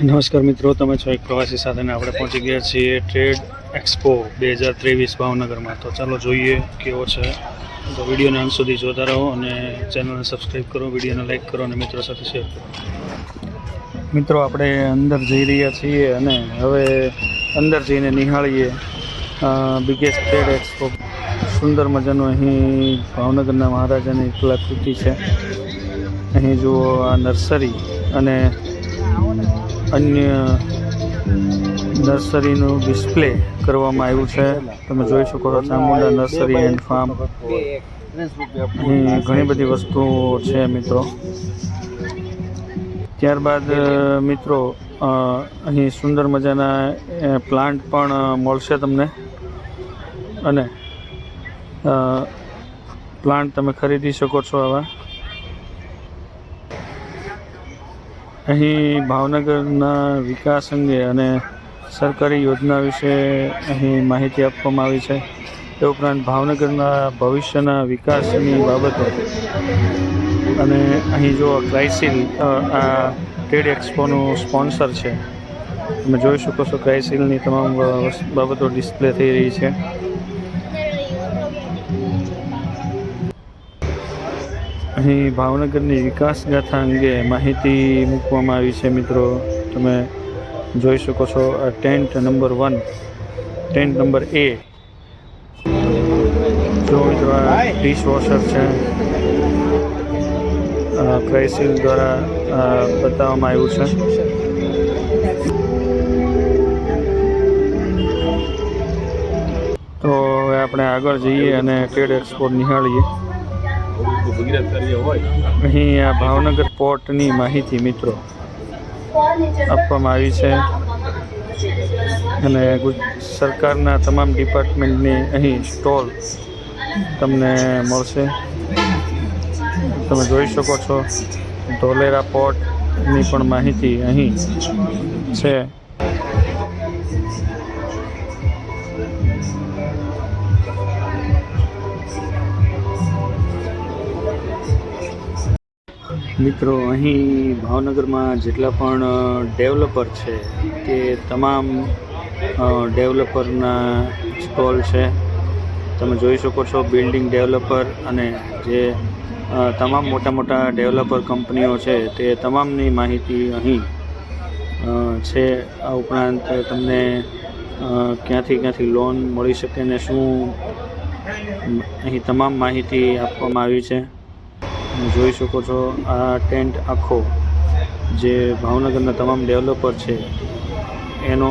નમસ્કાર મિત્રો, તમે છો એક પ્રવાસી સાથેને આપણે પહોંચી ગયા છીએ ટ્રેડ એક્સપો બે હજાર ત્રેવીસ ભાવનગરમાં. તો ચાલો જોઈએ કેવો છે. તો વિડીયોને અંત સુધી જોતા રહો અને ચેનલને સબસ્ક્રાઈબ કરો, વિડીયોને લાઈક કરો અને મિત્રો સાથે શેર કરો. મિત્રો, આપણે અંદર જઈ રહ્યા છીએ અને હવે અંદર જઈને નિહાળીએ બિગેસ્ટ ટ્રેડ એક્સપો સુંદર મજાનું અહીં ભાવનગરના મહારાજાની કલાકૃતિ છે. અહીં જુઓ આ નર્સરી અને અન્ય નર્સરીનું ડિસ્પ્લે કરવામાં આવ્યું છે. તમે જોઈ શકો છો ચામુંડા નર્સરી એન્ડ ફાર્મ. ઘણી બધી વસ્તુઓ છે મિત્રો. ત્યારબાદ મિત્રો અહીં સુંદર મજાના પ્લાન્ટ પણ મળશે તમને. અને પ્લાન્ટ તમે ખરીદી શકો છો આવા. અહીં ભાવનગરના વિકાસ અંગે અને સરકારી યોજના વિશે અહીં માહિતી આપવામાં આવી છે. તે ઉપરાંત ભાવનગરના ભવિષ્યના વિકાસની બાબતો. અને અહીં જો ક્રાઇસિલ આ ટ્રેડ એક્સપોનું સ્પોન્સર છે. તમે જોઈ શકો છો ક્રાઇસિલની તમામ બાબતો ડિસ્પ્લે થઈ રહી છે. અહીં ભાવનગરની વિકાસ ગાથા અંગે માહિતી મૂકવામાં આવી છે, મિત્રો. તમે જોઈ શકો છો આ tent number one. Tent number A. જો મિત્રો આ ડિશ વોશર છે. આ ક્રાઇસિલ દ્વારા બતાવવામાં આવ્યું છે. તો હવે આપણે આગળ જઈએ અને ટ્રેડ એક્સપોર્ટ નિહાળીએ. અહીં આ ભાવનગર પોર્ટની માહિતી મિત્રો આપવામાં આવી છે. અને સરકારના તમામ ડિપાર્ટમેન્ટની અહીં સ્ટોલ તમને મળશે. તમે જોઈ શકો છો. ધોલેરા પોર્ટની પણ માહિતી અહીં છે. મિત્રો, અહીં ભાવનગરમાં જેટલા પણ ડેવલપર છે તે તમામ ડેવલપરના સ્ટોલ છે, તમે જોઈ શકો છો બિલ્ડિંગ ડેવલપર અને જે તમામ મોટા મોટા ડેવલપર કંપનીઓ છે તે તમામની માહિતી અહીં છે. આ ઉપરાંત તમને ક્યાંથી ક્યાંથી લોન મળી શકે ને શું અહીં તમામ માહિતી આપવામાં આવી છે. જોઈ શકો છો આ ટેન્ટ આખો જે ભાવનગરના તમામ ડેવલપર છે, એનો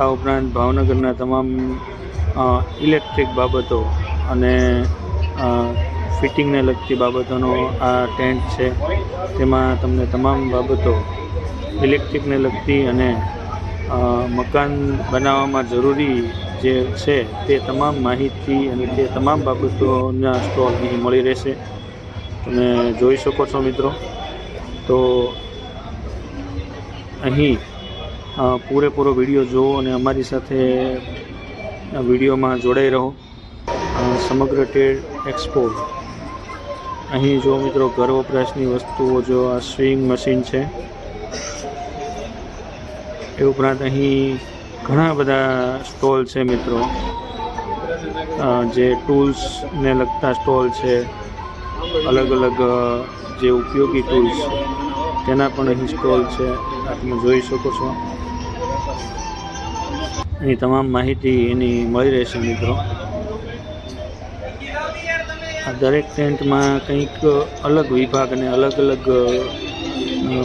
આ ઉપરાંત ભાવનગરના તમામ ઇલેક્ટ્રિક બાબતો અને ફિટિંગને લગતી બાબતોનો આ ટેન્ટ છે. તેમાં તમને તમામ બાબતો ઇલેક્ટ્રિકને લગતી અને મકાન બનાવવામાં જરૂરી જે છે તે તમામ માહિતી અને તે તમામ બાબતોના સ્ટોલ અહીં મળી રહેશે. તમે જોઈ શકો છો મિત્રો. તો અહીં પૂરેપૂરો વીડિયો જુઓ અને અમારી સાથે વિડીયોમાં જોડાઈ રહો. સમગ્ર ટેડ એક્સપો. અહીં જો મિત્રો ઘર વપરાશની વસ્તુઓ, જો આ સ્વિંગ મશીન છે, એ ઉપરાંત અહીં ઘણા બધા સ્ટોલ છે મિત્રો. જે ટૂલ્સને લગતા સ્ટોલ છે. અલગ અલગ જે ઉપયોગી ટૂલ્સ તેના પણ અહીં સ્ટોલ છે. આ તમે જોઈ શકો છો. એની તમામ માહિતી એની મળી રહેશે મિત્રો. આ દરેક ટેન્ટમાં કંઈક અલગ વિભાગ અને અલગ અલગ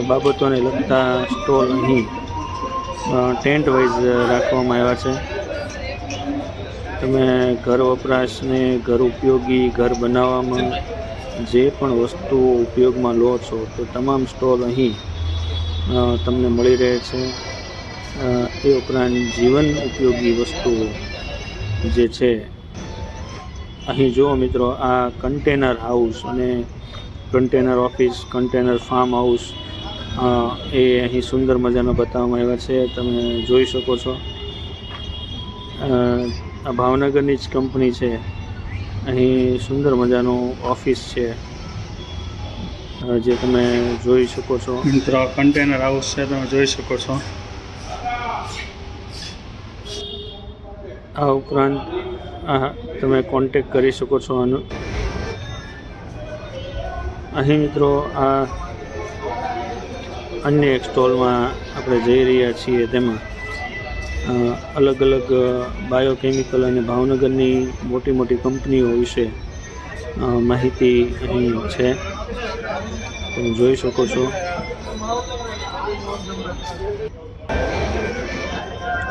બાબતોને લગતા સ્ટોલ અહીં ટેન્ટ વાઇઝ રાખવામાં આવ્યા છે. તમે ઘર વપરાશને ઘર ઉપયોગી, ઘર બનાવવામાં જે પણ વસ્તુઓ ઉપયોગમાં લો છો, તે તમામ સ્ટોલ અહીં તમને મળી રહે છે. એ ઉપરાંત જીવન ઉપયોગી વસ્તુઓ જે છે, અહીં જુઓ મિત્રો, આ કન્ટેનર હાઉસ અને container office, container farm house એ અહીં સુંદર મજાના બતાવવામાં આવ્યા છે. તમે જોઈ શકો છો. આ ભાવનગરની જ કંપની છે. અહીં સુંદર મજાનું ઓફિસ છે. જે તમે જોઈ શકો છો. મિત્રો કન્ટેનર હાઉસ છે તમે જોઈ શકો છો. આ ઉપરાંત આ તમે કોન્ટેક કરી શકો છો આનો અહીં મિત્રો આ અન્ય એક સ્ટોલમાં આપણે જઈ રહ્યા છીએ તેમાં. અલગ અલગ બાયોકેમિકલ અને ભાવનગરની મોટી મોટી કંપનીઓ વિશે માહિતી અહીં છે. તમે જોઈ શકો છો.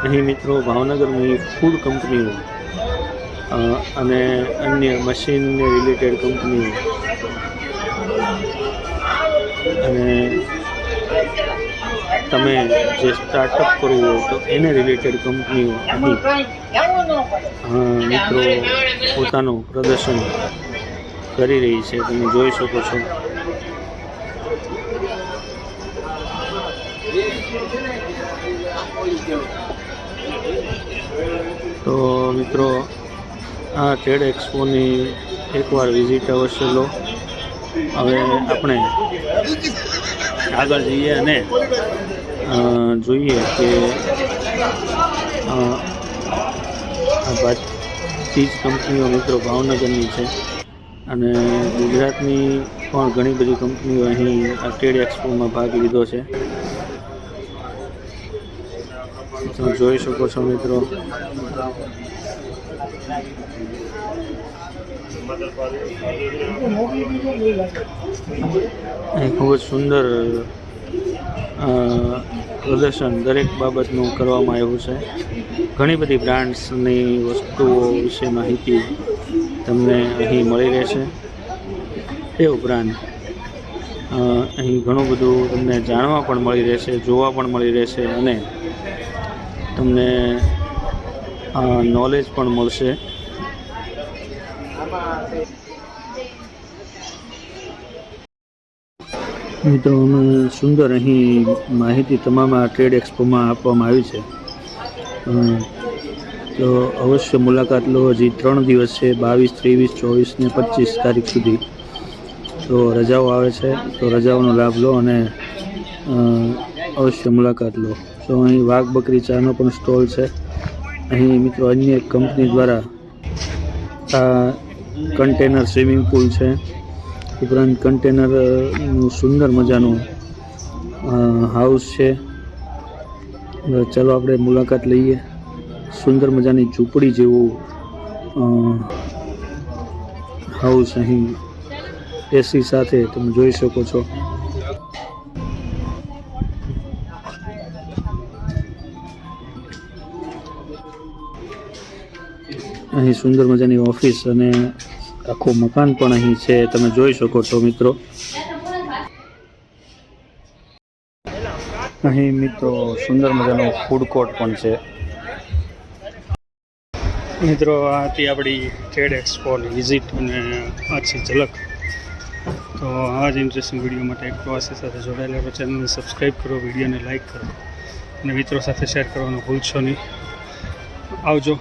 અહીં મિત્રો ભાવનગરની ફૂડ કંપનીઓ અને અન્ય મશીનને રિલેટેડ કંપનીઓ અને તમે જે સ્ટાર્ટઅપ કરવું હોય તો એને રિલેટેડ કંપનીઓ મિત્રો પોતાનું પ્રદર્શન કરી રહી છે તમે જોઈ શકો છો. તો મિત્રો આ ટ્રેડ એક્સપોની એકવાર વિઝિટ અવશ્ય લો. હવે આપણે આગળ જઈએ અને જોઈએ કે આ બધી જ કંપનીઓ મિત્રો ભાવનગરની છે. અને ગુજરાતની પણ ઘણી બધી કંપનીઓ અહીં આ ટ્રેડ એક્સપોમાં ભાગ લીધો છે. તમે જોઈ શકો છો મિત્રો. ખૂબ જ સુંદર પ્રદર્શન દરેક બાબતનું કરવામાં આવ્યું છે. ઘણી બધી બ્રાન્ડ્સની વસ્તુઓ વિશે માહિતી તમને અહીં મળી રહેશે. એ ઉપરાંત અહીં ઘણું બધું તમને જાણવા પણ મળી રહેશે, જોવા પણ મળી રહેશે અને તમને નોલેજ પણ મળશે. મિત્રો, અમે સુંદર અહીં માહિતી તમામ આ ટ્રેડ એક્સપોમાં આપવામાં આવી છે. તો અવશ્ય મુલાકાત લો. હજી ત્રણ દિવસ છે, બાવીસ, ત્રેવીસ, ચોવીસ ને પચીસ તારીખ સુધી. તો રજાઓ આવે છે, તો રજાઓનો લાભ લો અને અવશ્ય મુલાકાત લો. તો અહીં વાઘ બકરી ચાનો પણ સ્ટોલ છે. અહીં મિત્રો અન્ય એક કંપની દ્વારા આ કન્ટેનર સ્વિમિંગ પુલ છે. ઉપરાંત કન્ટેનરનું સુંદર મજાનું હાઉસ છે. ચાલો આપણે મુલાકાત લઈએ. સુંદર મજાની ઝૂંપડી જેવું હાઉસ અહીં એસી સાથે તમે જોઈ શકો છો. અહીં સુંદર મજાની ઓફિસ અને આખું મકાન પણ અહીં છે, તમે જોઈ શકો છો મિત્રો. અહીં મિત્રો સુંદર મજાનો ફૂડ કોર્ટ પણ છે. મિત્રો આ હતી આપણી ટ્રેડ એક્સપોની વિઝિટ અને આછી ઝલક. તો આ જ ઇન્ટરેસ્ટિંગ વીડિયો માટે એક પ્રવાસી સાથે જોડાયેલા રહો. ચેનલને સબસ્ક્રાઈબ કરો વિડીયોને લાઇક કરો. અને મિત્રો સાથે શેર કરવાનું ભૂલશો નહીં. આવજો.